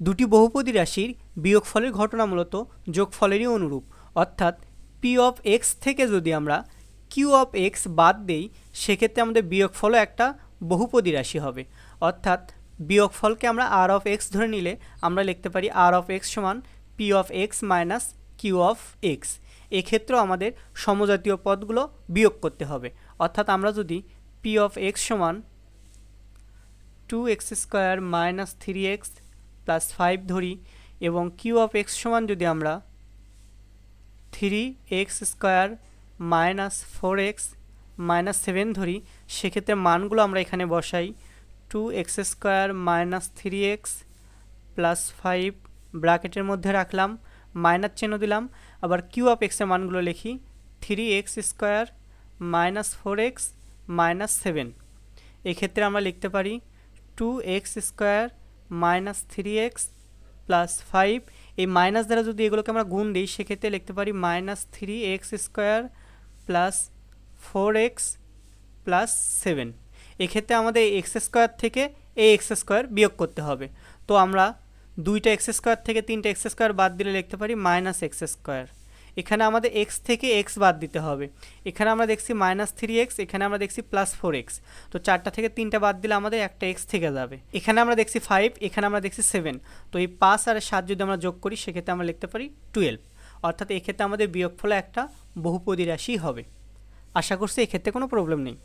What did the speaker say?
দুটি বহুপদী রাশির বিয়োগফলের ঘটনা মূলত যোগফলেরই অনুরূপ। অর্থাৎ পি অফ এক্স থেকে যদি আমরা কিউ অফ এক্স বাদ দেই, সেক্ষেত্রে আমাদের বিয়োগফলও একটা বহুপদী রাশি হবে। অর্থাৎ বিয়োগফলকে আমরা আর অফ এক্স ধরে নিলে আমরা লিখতে পারি আর অফ এক্স সমান p of x minus q of x এক্ষেত্রেও আমাদের সমজাতীয় পদগুলো বিয়োগ করতে হবে। অর্থাৎ আমরা যদি পি অফ এক্স সমান two x square minus three x plus five ধরি এবং কিউ অফ এক্স সমান যদি আমরা three x square minus four x minus seven ধরি, সেক্ষেত্রে মানগুলো আমরা এখানে বসাই। Two x square minus three x plus five ব্র্যাকেটের মধ্যে রাখলাম মাইনাস চিহ্ন দিলাম, আবার কিউ অফ এক্সের মানগুলো লিখি three x square minus four x minus seven এক্ষেত্রে আমরা লিখতে পারি two x square minus three x plus five এই মাইনাস দ্বারা যদি এগুলোকে আমরা গুণ দিই, সেক্ষেত্রে লিখতে পারি minus three x square plus four x plus seven এক্ষেত্রে আমাদের এক্স স্কোয়ার থেকে এই এক্স স্কোয়ার বিয়োগ করতে হবে। তো আমরা দুইটা এক্স স্কোয়ার থেকে তিনটা এক্স স্কোয়ার বাদ দিলে লিখতে পারি মাইনাস এক্স স্কোয়ার এখানে আমাদের এক্স থেকে এক্স বাদ দিতে হবে। এখানে আমরা দেখছি মাইনাস থ্রি এক্স এখানে আমরা দেখছি প্লাস ফোর এক্স তো চারটা থেকে তিনটা বাদ দিলে আমাদের একটা এক্স থেকে যাবে। এখানে আমরা দেখছি ফাইভ এখানে আমরা দেখছি সেভেন তো এই পাঁচ আর সাত যদি আমরা যোগ করি, সেক্ষেত্রে আমরা লিখতে পারি টুয়েলভ অর্থাৎ এক্ষেত্রে আমাদের বিয়োগ ফলে একটা বহুপদী রাশি হবে। আশা করছি এক্ষেত্রে কোনো প্রবলেম নেই।